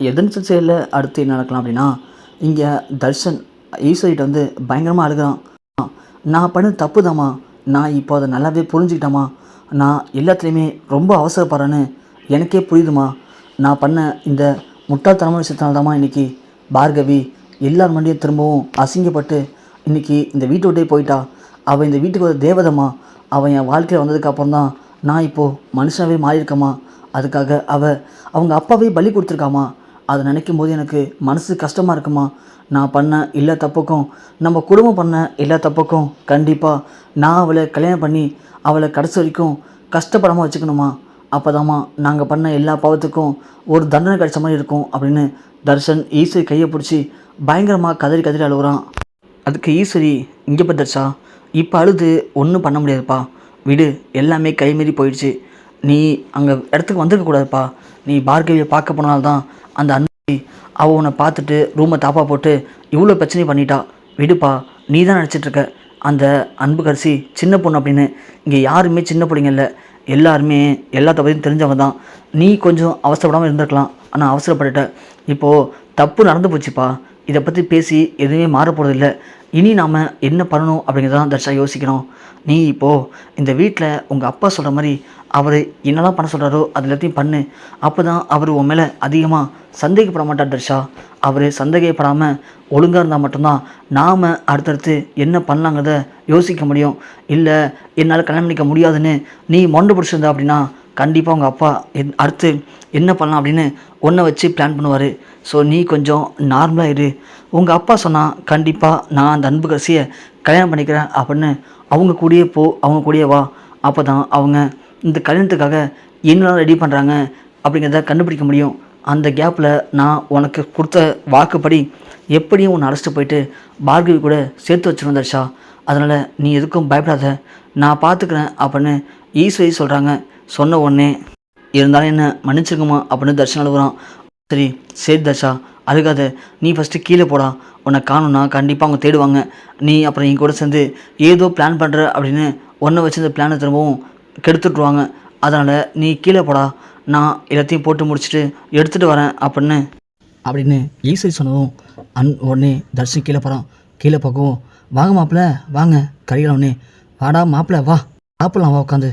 எதன் செயலில் அடுத்து என்ன நடக்கலாம் அப்படின்னா இங்கே தர்ஷன் ஈஸ்வரிட்ட வந்து பயங்கரமாக அழுகிறான். நான் பண்ண தப்பு தாம்மா நான் இப்போ அதை நல்லாவே புரிஞ்சுக்கிட்டேம்மா. நான் எல்லாத்துலேயுமே ரொம்ப அவசரப்படுறேன்னு எனக்கே புரியுதுமா நான் பண்ண இந்த முட்டாள்தனமான விஷயத்தினால்தாம்மா இன்றைக்கி பார்கவி எல்லார் மண்டியும் திரும்பவும் அசிங்கப்பட்டு இன்றைக்கி இந்த வீட்டை விட்டே போயிட்டா. அவள் இந்த வீட்டுக்கு ஒரு தேவதம்மா. அவன் என் வாழ்க்கையில் வந்ததுக்கப்புறம் தான் நான் இப்போது மனுஷனாகவே மாறியிருக்கேம்மா. அதுக்காக அவள் அவங்க அப்பாவே பலி கொடுத்துருக்காம்மா. அதை நினைக்கும் போது எனக்கு மனசு கஷ்டமாக இருக்குமா? நான் பண்ண எல்லா தப்புக்கும் நம்ம குடும்பம் பண்ண எல்லா தப்புக்கும் கண்டிப்பாக நான் அவளை கல்யாணம் பண்ணி அவளை கடைசி வரைக்கும் கஷ்டப்படாமல் வச்சுக்கணுமா? அப்போதாம்மா நாங்கள் பண்ண எல்லா பாவத்துக்கும் ஒரு தண்டனை கிடைச்ச மாதிரி இருக்கும் அப்படின்னு தர்ஷன் ஈஸ்வரி கையை பிடிச்சி பயங்கரமாக கதறி கதறி அழுகுறான். அதுக்கு ஈஸ்வரி இங்கே பத்தர்ஷா இப்போ அழுது ஒன்றும் பண்ண முடியாதுப்பா. விடு எல்லாமே கைமீறி போயிடுச்சு. நீ அங்கே இடத்துக்கு வந்திருக்கக்கூடாதுப்பா நீ பார்கவியை பார்க்க போனால்தான் அந்த அன்பி அவள் உன்னை பார்த்துட்டு ரூமை தாப்பா போட்டு இவ்வளோ பிரச்சனை பண்ணிட்டா. விடுப்பா நீ தான் நினச்சிட்ருக்க. அந்த அன்பு கரிசி சின்ன பொண்ணு அப்படின்னு இங்கே யாருமே சின்ன பிள்ளைங்க இல்லை. எல்லாருமே எல்லாத்த பற்றியும் தெரிஞ்சவங்க தான் நீ கொஞ்சம் அவசரப்படாமல் இருந்திருக்கலாம். ஆனால் அவசரப்பட்டுட்ட. இப்போது தப்பு நடந்து போச்சுப்பா. இதை பற்றி பேசி எதுவுமே மாற போகிறதில்ல இனி நாம் என்ன பண்ணணும் அப்படிங்கிறதான் தர்ஷா யோசிக்கணும். நீ இப்போது இந்த வீட்டில் உங்கள் அப்பா சொல்கிற மாதிரி அவர் என்னெல்லாம் பண்ண சொல்கிறாரோ அது எல்லாத்தையும் பண்ணு. அப்போ தான் அவர் உன் மேலே அதிகமாக சந்தேகப்பட மாட்டார் தர்ஷா. அவர் சந்தேகப்படாமல் ஒழுங்காக இருந்தால் மட்டும்தான் நாம் அடுத்தடுத்து என்ன பண்ணலாங்கிறத யோசிக்க முடியும். இல்லை என்னால் கல்யாணம் பண்ணிக்க முடியாதுன்னு நீ மொண்டு பிடிச்சிருந்தா அப்படின்னா கண்டிப்பாக உங்கள் அப்பா என் அடுத்து என்ன பண்ணலாம் அப்படின்னு ஒன்றை வச்சு பிளான் பண்ணுவார். ஸோ நீ கொஞ்சம் நார்மலாக இரு. உங்கள் அப்பா சொன்னால் கண்டிப்பாக நான் அந்த அன்பு கசியை கல்யாணம் பண்ணிக்கிறேன் அப்படின்னு அவங்க கூடயே போ அவங்க கூடயே வா. அப்போ தான் அவங்க இந்த கல்யாணத்துக்காக என்னெல்லாம் ரெடி பண்ணுறாங்க அப்படிங்கிறத கண்டுபிடிக்க முடியும். அந்த கேப்பில் நான் உனக்கு கொடுத்த வாக்குப்படி எப்படியும் உன்னை அழைச்சிட்டு போயிட்டு பார்கவி கூட சேர்த்து வச்சிருந்தேன் தர்ஷா. அதனால் நீ எதுக்கும் பயப்படாத. நான் பார்த்துக்கிறேன் அப்படின்னு ஈஸ்வரி சொல்கிறாங்க சொன்ன உடனே இருந்தாலும் என்ன மன்னிச்சிருக்குமா அப்படின்னு தர்ஷன் அழுகுறான். சரி சரி தர்ஷா அழுகாத. நீ ஃபஸ்ட்டு கீழே போடா. உன்னை காணும்னா கண்டிப்பாக அவங்க தேடுவாங்க. நீ அப்புறம் என் கூட சேர்ந்து ஏதோ பிளான் பண்ணுற அப்படின்னு ஒன்றை வச்சு இந்த பிளானை திரும்பவும் கெடுத்துட்ருவாங்க அதனால் நீ கீழே போடா. நான் எல்லாத்தையும் போட்டு முடிச்சுட்டு எடுத்துகிட்டு வரேன் அப்படின்னு அப்படின்னு ஈஸ்வரி சொன்னதும் அன் உடனே தர்ஷன் கீழே போகிறான் கீழே பார்க்கவும் வாங்க மாப்பிள்ள வாங்க. கரிகளவனே வாடா மாப்பிள்ள வா. சாப்பிட்லாம் வா உட்காந்து.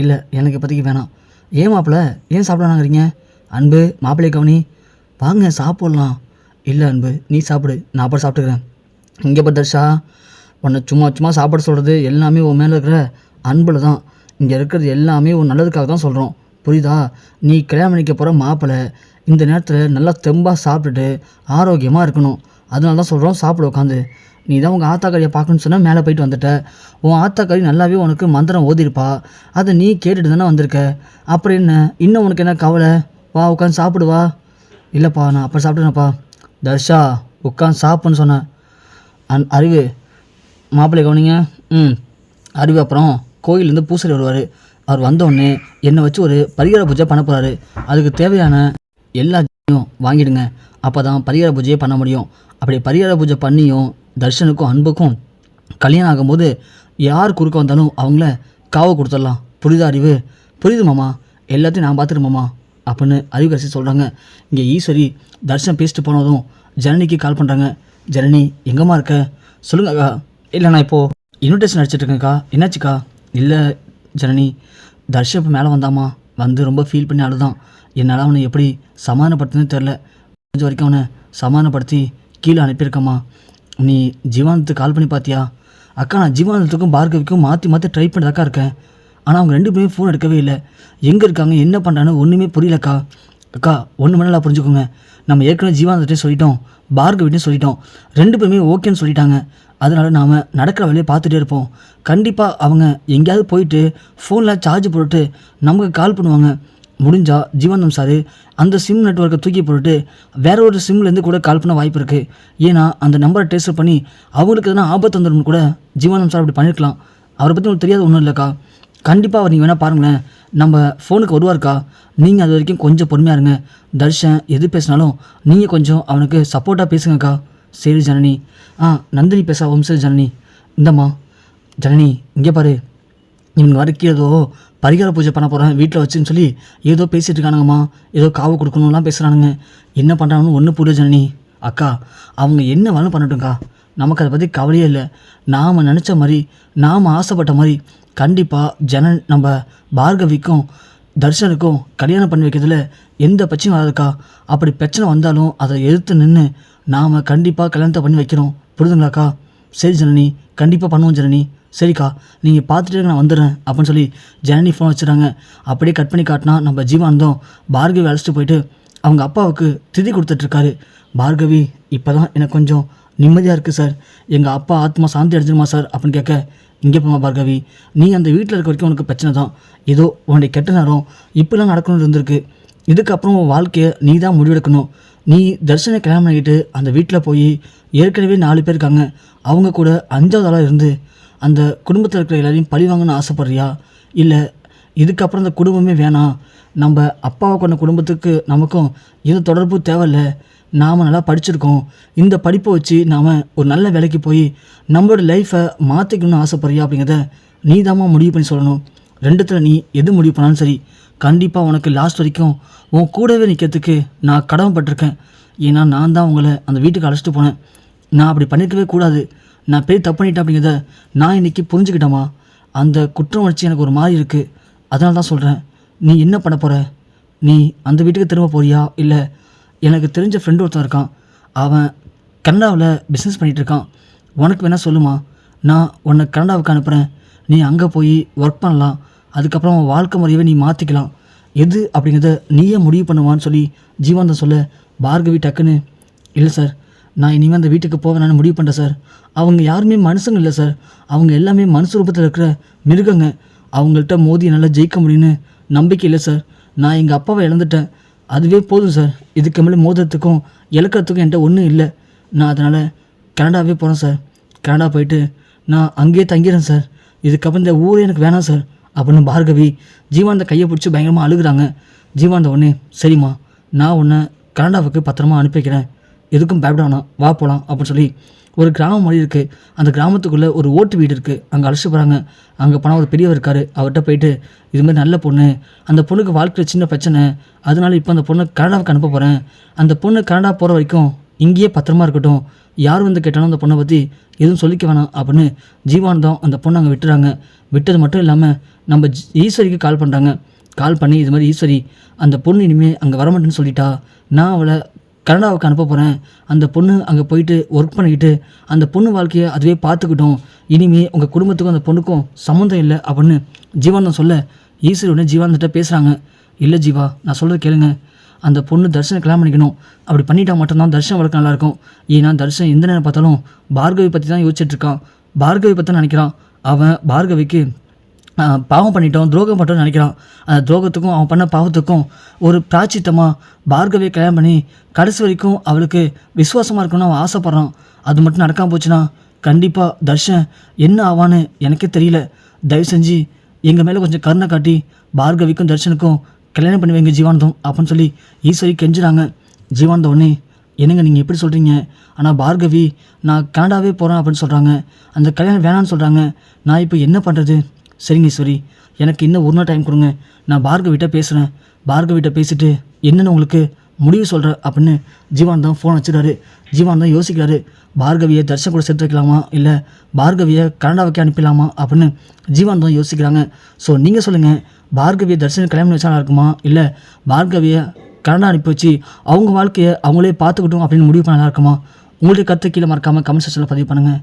இல்லை எனக்கு இப்போதைக்கு வேணாம். ஏன் மாப்பிள்ள ஏன் சாப்பிடலாங்கிறீங்க அன்பு மாப்பிள்ளை கவனி. வாங்க சாப்பிட்லாம். இல்லை அன்பு நீ சாப்பிடு. நான் அப்புறம் சாப்பிட்டுக்கிறேன். இங்கே பத்தர்ஷா உன்னை சும்மா சும்மா சாப்பிட சொல்கிறது எல்லாமே உன் மேலே இருக்கிற அன்பில் தான். இங்கே இருக்கிறது எல்லாமே உன் நல்லதுக்காக தான் சொல்கிறோம் புரியுதா? நீ கல்யாணம் பண்ணிக்க போகிற மாப்பிள்ளை இந்த நேரத்தில் நல்லா தெம்பாக சாப்பிட்டுட்டு ஆரோக்கியமாக இருக்கணும். அதனால தான் சொல்கிறோம் சாப்பிட உட்காந்து நீ தான் உங்கள் ஆத்தாக்காரியை பார்க்கணும்னு சொன்னால் மேலே போயிட்டு வந்துட்ட. உன் ஆத்தாக்காரி நல்லாவே உனக்கு மந்திரம் ஓதிருப்பா. அதை நீ கேட்டுட்டு தானே வந்திருக்க. அப்புறம் என்ன? இன்னும் உனக்கு என்ன கவலை? வா உட்காந்து சாப்பிடு வா. இல்லைப்பா நான் அப்புறம் சாப்பிட்டேனப்பா தர்ஷா உட்காந்து சாப்பிட்னு சொன்னேன் அன் அறிவு மாப்பிள்ளை கவனிங்க. ம். அறிவு அப்புறம் கோயிலேருந்து பூசரி வருவார். அவர் வந்தோடனே என்னை வச்சு ஒரு பரிகார பூஜை பண்ண போகிறாரு அதுக்கு தேவையான எல்லா வாங்கிடுங்க. அப்போ தான் பரிகார பூஜையை பண்ண முடியும். அப்படி பரிகார பூஜை பண்ணியும் தர்ஷனுக்கும் அன்புக்கும் கல்யாணம் ஆகும்போது யார் குறுக்க வந்தாலும் அவங்கள காவை கொடுத்துடலாம். புரிதா அறிவு? புரியுது மாமா. எல்லாத்தையும் நான் பார்த்துட்டு மாமா அப்படின்னு அறிவுக்கரசி சொல்கிறாங்க இங்கே ஈஸ்வரி தர்ஷன் பேசிட்டு போனதும் ஜனனிக்கு கால் பண்ணுறாங்க ஜனனி எங்கம்மா இருக்க? சொல்லுங்கக்கா இல்லை நான் இப்போது இன்விடேஷன் அடிச்சிட்டு இருக்கேன்க்கா. என்னாச்சுக்கா? இல்லை ஜனனி. தர்ஷன் இப்போ மேலே வந்தாமா வந்து ரொம்ப ஃபீல் பண்ணி அழுதான் என்னால் அவனை எப்படி சமாதானப்படுத்துன்னு தெரில கொஞ்சம் வரைக்கும் அவனை சமாதானப்படுத்தி கீழே அனுப்பியிருக்கம்மா. நீ ஜீவானத்துக்கு கால் பண்ணி பார்த்தியா அக்கா நான் ஜீவானத்துக்கும் பார்கவிக்கும் மாற்றி மாற்றி ட்ரை பண்ணிதாக்கா இருக்கேன். ஆனால் அவங்க ரெண்டு பேரும் ஃபோன் எடுக்கவே இல்லை. எங்கே இருக்காங்க என்ன பண்ணுறான்னு ஒன்றுமே புரியலக்கா. அக்கா ஒன்று மணி புரிஞ்சுக்கோங்க. நம்ம ஏற்கனவே ஜீவானத்தையும் சொல்லிட்டோம் பார்கவிட்டையும் சொல்லிட்டோம். ரெண்டு பேருமே ஓகேன்னு சொல்லிட்டாங்க. அதனால் நாம் நடக்கிற வேலையை பார்த்துட்டே இருப்போம். கண்டிப்பாக அவங்க எங்கேயாவது போயிட்டு ஃபோனில் சார்ஜ் போட்டு நமக்கு கால் பண்ணுவாங்க. முடிஞ்சா ஜீவந்தம் சார் அந்த சிம் நெட்ஒர்க்கை தூக்கி போட்டுட்டு வேற ஒரு சிம்லேருந்து கூட கால் பண்ண வாய்ப்பு இருக்குது ஏன்னா அந்த நம்பரை டேஸ்ட் பண்ணி அவங்களுக்கு எதனா ஆபத்து வந்துடும் கூட ஜீவந்தம் சார் அப்படி பண்ணியிருக்கலாம் அவரை பற்றி உங்களுக்கு தெரியாத ஒன்றும் இல்லைக்கா. கண்டிப்பாக அவர் நீங்கள் வேணால் பாருங்களேன். நம்ம ஃபோனுக்கு வருவார்க்கா நீங்கள் அது வரைக்கும் கொஞ்சம் பொறுமையாக இருங்க. தர்ஷன் எது பேசினாலும் நீங்கள் கொஞ்சம் அவனுக்கு சப்போர்ட்டாக பேசுங்கக்கா சரி ஜனனி. ஆ நந்தினி பேச ஓம் ஜனனி. இந்தம்மா. ஜனனி இங்கே பாரு. இவங்க வர கீழதோ பரிகார பூஜை பண்ண போகிறேன் வீட்டில் வச்சுன்னு சொல்லி ஏதோ பேசிகிட்டு இருக்கானுங்கம்மா. ஏதோ காவு கொடுக்கணும்லாம் பேசுகிறானுங்க என்ன பண்ணுறாங்கன்னு ஒன்று புரிய ஜனனி. அக்கா அவங்க என்ன வேணும் பண்ணட்டும்க்கா. நமக்கு அதை பற்றி கவலையே இல்லை. நாம் நினச்ச மாதிரி நாம் ஆசைப்பட்ட மாதிரி கண்டிப்பாக ஜன நம்ம பார்கவிக்கும் தர்ஷனுக்கும் கல்யாணம் பண்ணி வைக்கிறதுல எந்த பிரச்சனையும் வராதுக்கா. அப்படி பிரச்சனை வந்தாலும் அதை எதிர்த்து நின்று நாம் கண்டிப்பாக கல்யாணத்தை பண்ணி வைக்கிறோம். புரிதுங்களாக்கா சரி ஜனனி கண்டிப்பாக பண்ணுவோம் ஜனனி. சரிக்கா நீங்கள் பார்த்துட்டு நான் வந்துடுறேன் அப்படின்னு சொல்லி ஜனனி ஃபோன் வச்சுறாங்க அப்படியே கட் பண்ணி காட்டினா நம்ம ஜீவானந்தம் பார்கவி அழைச்சிட்டு போயிட்டு அவங்க அப்பாவுக்கு திதி கொடுத்துட்ருக்காரு பார்கவி இப்போ தான் எனக்கு கொஞ்சம் நிம்மதியாக இருக்குது சார் எங்கள் அப்பா ஆத்மா சாந்தி அடைஞ்சிருமா சார் அப்படின்னு கேட்க இங்கே போமா பார்கவி. நீ அந்த வீட்டில் இருக்க வரைக்கும் உனக்கு பிரச்சனை தான். ஏதோ உன்னுடைய கெட்ட நேரம் இப்படிலாம் நடக்கணும்னு இருந்திருக்கு. இதுக்கப்புறம் உன் வாழ்க்கையை நீ தான் முடிவெடுக்கணும். நீ தர்ஷனை கல்யாணம் பண்ணிக்கிட்டு அந்த வீட்டில் போய் ஏற்கனவே நாலு பேர் இருக்காங்க. அவங்க கூட அஞ்சாவது ஆளாக இருந்து அந்த குடும்பத்தில் இருக்கிற எல்லாரையும் பழி வாங்கணும்னு ஆசைப்பட்றியா? இல்லை இதுக்கப்புறம் இந்த குடும்பமே வேணாம். நம்ம அப்பாவை கொண்ட குடும்பத்துக்கு நமக்கும் எந்த தொடர்பு தேவையில்ல. நாம் நல்லா படிச்சிருக்கோம். இந்த படிப்பை வச்சு நாம் ஒரு நல்ல வேலைக்கு போய் நம்மளோட லைஃப்பை மாற்றிக்கணும்னு ஆசைப்படுறியா அப்படிங்கிறத நீ தாம்மா முடிவு பண்ணி சொல்லணும். ரெண்டுத்தில் நீ எது முடிவு பண்ணாலும் சரி கண்டிப்பாக உனக்கு லாஸ்ட் வரைக்கும் உன் கூடவே நிற்கிறதுக்கு நான் கடமைப்பட்டிருக்கேன். ஏன்னா நான் தான் உங்களை அந்த வீட்டுக்கு அழைச்சிட்டு போனேன். நான் அப்படி பண்ணியிருக்கவே கூடாது. நான் பெரிய தப்பு பண்ணிட்டேன் அப்படிங்கிறத நான் இன்னைக்கு புரிஞ்சுக்கிட்டேம்மா. அந்த குற்ற உணர்ச்சி எனக்கு ஒரு மாதிரி இருக்குது அதனால தான் சொல்கிறேன் நீ என்ன பண்ண போகிற நீ அந்த வீட்டுக்கு திரும்ப போறியா? இல்லை எனக்கு தெரிஞ்ச ஃப்ரெண்டு ஒருத்தன் இருக்கான். அவன் கனடாவில் பிஸ்னஸ் பண்ணிகிட்டு இருக்கான். உனக்கு வேணால் சொல்லுமா நான் உன்னை கனடாவுக்கு அனுப்புகிறேன் நீ அங்கே போய் ஒர்க் பண்ணலாம். அதுக்கப்புறம் உன் வாழ்க்கை முறையவே நீ மாற்றிக்கலாம் எது அப்படிங்கிறத நீயே முடிவு பண்ணுவான்னு சொல்லி ஜீவானந்தம் சொல்ல பார்கவி டக்குன்னு இல்லை சார் நான் இனிமேல் அந்த வீட்டுக்கு போவேன் முடிவு பண்ணுறேன் சார். அவங்க யாருமே மனுஷங்க இல்லை சார். அவங்க எல்லாமே மனுஷ ரூபத்தில் இருக்கிற மிருகங்க. அவங்கள்ட்ட மோதி என்னால் ஜெயிக்க முடியும்னு நம்பிக்கை இல்லை சார். நான் எங்கள் அப்பாவை இழந்துட்டேன். அதுவே போதும் சார். இதுக்கு மேலே மோதுறதுக்கும் இழக்கிறதுக்கும் என்கிட்ட ஒன்றும் இல்லை. நான் அதனால் கனடாவே போகிறேன் சார். கனடா போயிட்டு நான் அங்கேயே தங்கிறேன் சார். இதுக்கப்புறம் இந்த ஊரே எனக்கு வேணாம் சார். அப்படின்னு பார்கவி ஜீவானந்த கையை பிடிச்சி பயங்கரமாக அழுகுறாங்க. ஜீவானந்த உடனே சரிம்மா நான் உன்னை கனடாவுக்கு பத்திரமா அனுப்பிக்கிறேன் எதுக்கும் பயப்படானா வா போகலாம் அப்படின்னு சொல்லி ஒரு கிராமம் மாதிரி இருக்குது அந்த கிராமத்துக்குள்ளே ஒரு ஓட்டு வீடு இருக்குது அங்கே அழைச்சிட்டு போகிறாங்க அங்கே போனால் ஒரு பெரியவர் இருக்கார். அவர்கிட்ட போயிட்டு இது மாதிரி நல்ல பொண்ணு. அந்த பொண்ணுக்கு வாழ்க்கையில் சின்ன பிரச்சனை. அதனால இப்போ அந்த பொண்ணை கனடாவுக்கு அனுப்ப போகிறேன் அந்த பொண்ணு கனடா போகிற வரைக்கும் இங்கேயே பத்திரமா இருக்கட்டும். யார் வந்து கேட்டாலும் அந்த பொண்ணை பற்றி எதுவும் சொல்லிக்க வேணாம் அப்படின்னு ஜீவானந்தம் அந்த பொண்ணை அங்கே விட்டுறாங்க. விட்டது மட்டும் இல்லாமல் நம்ம ஈஸ்வரிக்கு கால் பண்ணுறாங்க கால் பண்ணி இது மாதிரி ஈஸ்வரி அந்த பொண்ணு இனிமேல் அங்கே வரமாட்டேன்னு சொல்லிட்டா. நான் அவளை கனடாவுக்கு அனுப்ப போகிறேன் அந்த பொண்ணு அங்கே போயிட்டு ஒர்க் பண்ணிக்கிட்டு அந்த பொண்ணு வாழ்க்கையை அதுவே பார்த்துக்கிட்டோம். இனிமே உங்கள் குடும்பத்துக்கும் அந்த பொண்ணுக்கும் சம்மந்தம் இல்லை அப்படின்னு ஜீவானந்தம் சொல்ல ஈஸ்வர் உடனே ஜீவானந்திட்ட பேசுகிறாங்க இல்லை ஜீவா நான் சொல்கிறத கேளுங்க. அந்த பொண்ணு தர்ஷனை கல்யாணம் பண்ணிக்கணும். அப்படி பண்ணிட்டா மட்டும்தான் தர்ஷன் வழக்கு நல்லாயிருக்கும். ஏன்னா தர்ஷன் எந்த நேரம் பார்த்தாலும் பார்கவி பற்றி தான் யோசிச்சுட்ருக்கான் பார்கவி பற்றி நினைக்கிறான். அவன் பார்கவிக்கு பாவம் பண்ணிட்டோம் துரோகம் பண்ணிட்டோம்னு நினைக்கிறான் அந்த துரோகத்துக்கும் அவன் பண்ண பாவத்துக்கும் ஒரு பிராச்சித்தமாக பார்கவியை கல்யாணம் பண்ணி கடைசி வரைக்கும் அவளுக்கு விசுவாசமாக இருக்கணும்னு அவன் ஆசைப்பட்றான். அது மட்டும் நடக்காமல் போச்சுன்னா கண்டிப்பாக தர்ஷன் என்ன ஆவான்னு எனக்கே தெரியல. தயவு செஞ்சு எங்கள் மேலே கொஞ்சம் கருணை காட்டி பார்கவிக்கும் தர்ஷனுக்கும் கல்யாணம் பண்ணி வைங்க ஜீவானந்தம் அப்படின்னு சொல்லி ஈஸ்வரி கெஞ்சுறாங்க. ஜீவானந்தம் உடனே என்னங்க நீங்கள் எப்படி சொல்கிறீங்க ஆனால் பார்கவி நான் கனடாவே போகிறேன் அப்படின்னு சொல்கிறாங்க அந்த கல்யாணம் வேணான்னு சொல்கிறாங்க நான் இப்போ என்ன பண்ணுறது சரிங்க ஈஸ்வரி எனக்கு இன்னும் ஒரு நாள் டைம் கொடுங்க. நான் பார்கவிட்ட பேசுகிறேன் பார்கவிட்ட பேசிட்டு என்னென்னு உங்களுக்கு முடிவு சொல்கிறேன் அப்படின்னு ஜீவானந்தம் ஃபோன் வச்சுறாரு ஜீவான் தான் யோசிக்கிறாரு. பார்கவியை தர்ஷன் கூட சேர்த்து வைக்கலாமா? இல்லை பார்கவியை கனடாவுக்கு அனுப்பிடலாமா? அப்படின்னு ஜீவானந்தம் யோசிக்கிறாங்க. ஸோ நீங்கள் சொல்லுங்கள் பார்கவியை தர்ஷன் கல்யாணம் பண்ணி வச்சா இருக்குமா? இல்லை பார்கவியை கனடா அனுப்பி வச்சு அவங்க வாழ்க்கையை அவங்களே பார்த்துக்கிட்டோம் அப்படின்னு முடிவு பண்ண இருக்குமா? உங்களுடைய கருத்து கீழே மறக்காமல் கமெண்ட் செக்ஷனில் பதிவு பண்ணுங்கள்